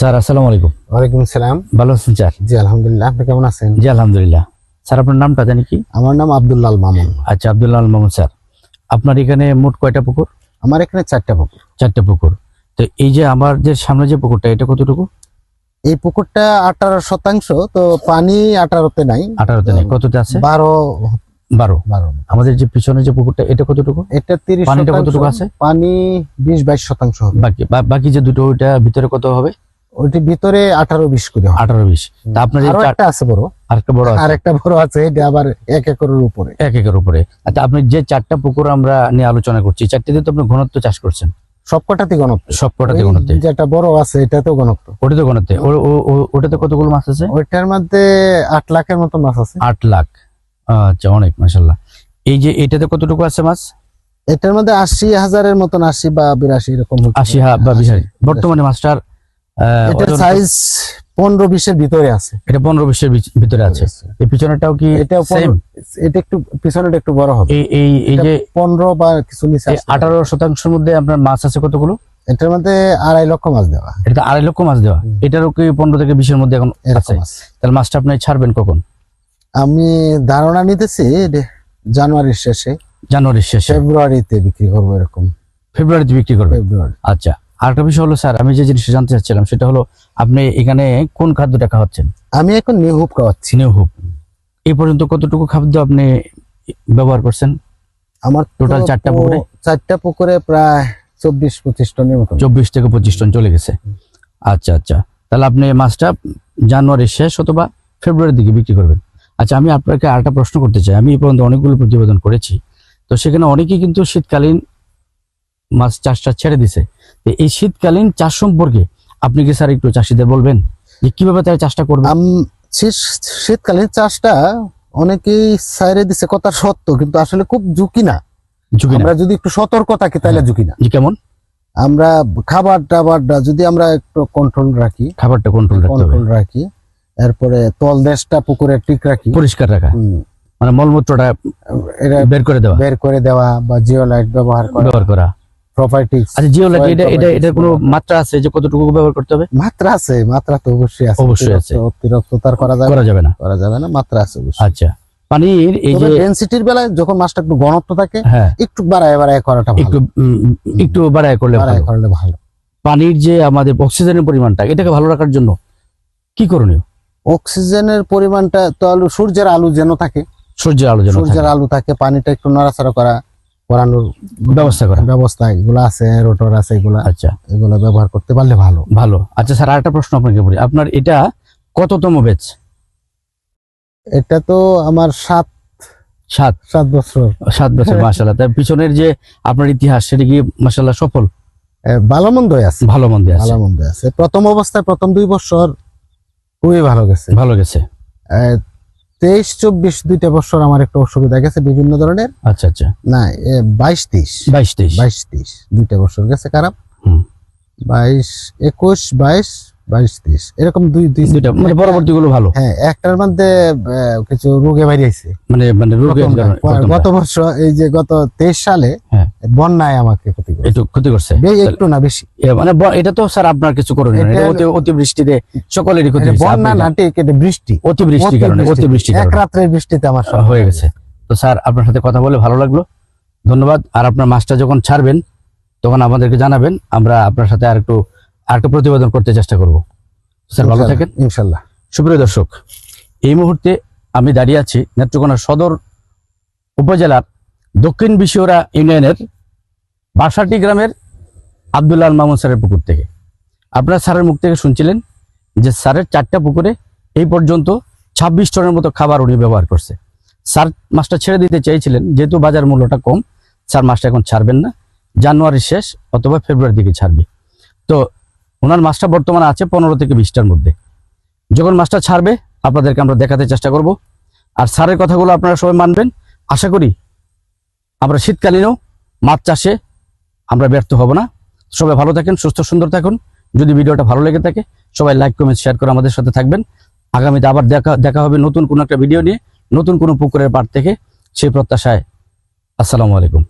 Sir আসসালামু আলাইকুম। ওয়ালাইকুম সালাম। ভালো আছেন স্যার? জি আলহামদুলিল্লাহ। আপনি কেমন আছেন? জি আলহামদুলিল্লাহ। স্যার আপনার নামটা জানি কি? আমার নাম আব্দুল্লাল মামুন। আচ্ছা আব্দুল্লাহ আল মাহমুদ স্যার। আপনার এখানে মোট কয়টা পুকুর? আমার এখানে চারটা পুকুর। চারটা পুকুর। তো এই যে আমার যে সামনে যে পুকুরটা এটা কতটুকু? এই পুকুরটা আঠারো শতাংশ তো পানি আঠারোতে নাই। আঠারোতে নাই। কততে আছে? বারো। বারো। বারো। আমাদের যে পিছনে যে পুকুরটা এটা কতটুকু? এটা তিরিশ পানিটা কতটুকু আছে? পানি বিশ বাইশ শতাংশ বাকি বাকি যে দুটো ওইটা ভিতরে কত হবে? ওইটি ভিতরে আঠারো বিশ করে আঠারো বিশ। আপনার একটা আছে বড়। আরেকটা বড় আছে? আর একটা বড় আছে এটা আবার এক একরের উপরে। এক উপরে। আচ্ছা আপনি যে চারটা পুকুর আমরা নিয়ে আলোচনা করছি চারটিতে তো আপনি ঘনত্ব চাষ করছেন। সবকটাতে ঘনত্ব। সব কটাতে ওই ঘনত্বে। যেটা বড় আছে এটাতেও ঘনত্ব। ওটাতে ঘনত্বে। ওটাতে কতগুলো মাছ আছে? ওইটার মধ্যে আট লাখের মতো মাছ আছে। আট লাখ। আচ্ছা অনেক মাসাল্লাহ এই যে এটাতে কতটুকু আছে মাছ? এটার মধ্যে আশি হাজারের মতন আশি বা বিরাশি এরকম আশি। বা বিশ আশি। বর্তমানে মাছটার এটার সাইজ পনেরো বিশের ভিতরে আছে। এটা পনেরো বিশের ভিচ- ভিতরে আছে। এই পিছনেটাও কি এটা সেম এটা একটু পিছনেটা একটু বড় হবে। এই এই এই যে পনেরো বা কিছু নিচে এই আছে। আঠারো শতাংশের মধ্যে আপনার মাছ আছে কতগুলো? এটার মধ্যে আড়াই লক্ষ মাছ দেওয়া। এটা আড়াই লক্ষ মাছ দেওয়া। এটারও কি পনেরো থেকে বিশের মধ্যে এখন আছে? তাহলে মাছটা আপনি ছাড়বেন কখন? আমি ধারণা নিতেছি জানুয়ারির শেষে। জানুয়ারির শেষে। ফেব্রুয়ারিতে বিক্রি করব এরকম। ফেব্রুয়ারিতে বিক্রি ফেব্রুয়ারি। আচ্ছা। আরেকটা বিষয় হলো স্যার আমি যে জিনিসটা জানতে চাচ্ছিলাম সেটা হলো আপনি এখানে কোন খাদ্যটা খাওয়াচ্ছেন? আমি এখন নিহুপ খাওয়াচ্ছি। সিনেও হুপ। এই পর্যন্ত কতটুকু খাদ্য আপনি ব্যবহার করছেন? আমার টোটাল চারটা পুকুরে? চারটা পুকুরে প্রায় চব্বিশ পঁচিশ টনের মতো চব্বিশ থেকে পঁচিশ টন চলে গেছে। আচ্ছা আচ্ছা। তাহলে আপনি মাছটা জানুয়ারির শেষ অথবা ফেব্রুয়ারির দিকে বিক্রি করবেন। আচ্ছা আমি আপনাকে আরেকটা প্রশ্ন করতে চাই। আমি এই পর্যন্ত অনেকগুলো প্রতিবেদন করেছি। তো সেখানে অনেকেই কিন্তু শীতকালীন মাছ চাষটা ছেড়ে দিছে। এই শীতকালীন চাষ সম্পর্কে আপনি কি স্যার একটু চাষিদের বলবেন? যে কীভাবে তারা চাষটা করবে? শীতকালীন চাষটা অনেকেই সাইরে দিছে কথা সত্য কিন্তু আসলে খুব ঝুঁকি না। ঝুঁকি আমরা যদি একটু সতর্ক থাকি তাহলে ঝুঁকি না। কেমন? আমরা খাবার টাবারটা যদি আমরা একটু কন্ট্রোল রাখি খাবারটা কন্ট্রোল কন্ট্রোল রাখি এরপরে তল দেশটা পুকুরে ঠিক রাখি। পরিষ্কার রাখা। মানে মলমূত্রটা বের করে দেওয়া। বের করে দেওয়া বা জিও লাইট ব্যবহার করা। ব্যবহার করা। আচ্ছা জিও লাইট Soil এটা এটা কোনো মাত্রা আছে যে কতটুকু ব্যবহার করতে হবে? মাত্রা আছে মাত্রা তো অবশ্যই আছে। অবশ্যই আছে। অতিরিক্ত- অতিরিক্ত তার করা যাবে করা যাবে না। করা যাবে না মাত্রা আছে অবশ্যই। আচ্ছা। পানির এই যে ডেনসিটির বেলায় যখন মাছটা একটু ঘনত্ব থাকে হ্যাঁ। একটু বাড়ায় বাড়ায় করাটা একটু একটু বাড়ায় করলে বাড়ায় করলে ভালো। পানির যে আমাদের অক্সিজেনের পরিমাণটা এটাকে ভালো রাখার জন্য কি করণীয়? অক্সিজেনের পরিমাণটা তো আলু সূর্যের আলু যেন থাকে। সূর্যের আলো যেন সূর্যের। আলু থাকে পানিটা একটু নড়াচড়া করা করানোর ব্যবস্থা করা। ব্যবস্থা এগুলো আছে রোটর আছে এগুলা আচ্ছা। এগুলো ব্যবহার করতে পারলে ভালো। ভালো। আচ্ছা স্যার আরেকটা প্রশ্ন আপনাকে বলি আপনার এটা কততম বেচ এটা তো আমার সাত সাত। সাত বছর। সাত বছর মাসাল্লাহ তার পিছনের যে আপনার ইতিহাস সেটা কি মাসাল্লাহ সফল? ভালো মন্দই আছে। ভালো মন্দ আছে। ভালো মন্দ আছে। প্রথম অবস্থায় প্রথম দুই বছর খুবই ভালো গেছে। ভালো গেছে। তেইশ চব্বিশ দুইটা বছর আমার একটা অসুবিধা গেছে বিভিন্ন ধরনের। আচ্ছা আচ্ছা। না বাইশ তেইশ বাইশ তেইশ বাইশ তেইশ দুইটা বছর গেছে খারাপ। হুম। বাইশ একুশ বাইশ বাইশ তেইশ। এরকম দুই দুই দুইটা মানে পরবর্তী গুলো ভালো? হ্যাঁ একটার মধ্যে কিছু রোগে মানে মানে প্রথমটা। গত বছর এই যে গত তেইশ সালে হ্যাঁ। বন্যায় আমাকে ক্ষতি একটু ক্ষতি করছে? একটু না বেশি। মানে এটা তো স্যার আপনার কিছু অতি- অতিবৃষ্টিতে সকলেরই ক্ষতি বন্যা না ঠিক এটা বৃষ্টি। জানেন। অতিবৃষ্টির কারণে অতিবৃষ্টি। এক রাত্রের বৃষ্টিতে আমার সব হয়ে গেছে। তো স্যার আপনার সাথে কথা বলে ভালো লাগল। ধন্যবাদ। আর আপনার মাছটা যখন ছাড়বেন তখন আমাদেরকে জানাবেন। আমরা আপনার সাথে আর একটু আর একটু প্রতিবেদন করতে চেষ্টা করব। স্যার ভালো থাকেন। ইনশাল্লাহ সুপ্রিয় দর্শক এই মুহূর্তে আমি দাঁড়িয়ে আছি নেত্রকোনা সদর উপজেলার দক্ষিণ বিশিওরা ইউনিয়নের বাসাটি গ্রামের আব্দুল্লাহ আল মামুন স্যারের পুকুর থেকে। আপনারা স্যারের মুখ থেকে শুনছিলেন যে স্যারের চারটা পুকুরে এই পর্যন্ত ছাব্বিশ টনের মতো খাবার উনি ব্যবহার করছে। স্যার মাছটা ছেড়ে দিতে চেয়েছিলেন যেহেতু বাজার মূল্যটা কম স্যার মাছটা এখন ছাড়বেন না। জানুয়ারির শেষ অথবা ফেব্রুয়ারির দিকে ছাড়বে। তো ওনার মাছটা বর্তমানে আছে পনেরো থেকে বিশটার মধ্যে। যখন মাছটা ছাড়বে, আপনাদেরকে আমরা দেখাতে চেষ্টা করব। আর সারের কথাগুলো আপনারা সবাই মানবেন। আশা করি আমরা শীতকালীনও মাছ চাষে আমরা ব্যর্থ হব না। সবাই ভালো থাকেন, সুস্থ, সুন্দর থাকুন। যদি ভিডিওটা ভালো লেগে থাকে, সবাই লাইক কমেন্ট শেয়ার করে আমাদের সাথে থাকবেন। আগামীতে আবার দেখা দেখা হবে নতুন কোনো একটা ভিডিও নিয়ে, নতুন কোনো পুকুরের পাড় থেকে। সেই প্রত্যাশায়, আসসালামু আলাইকুম।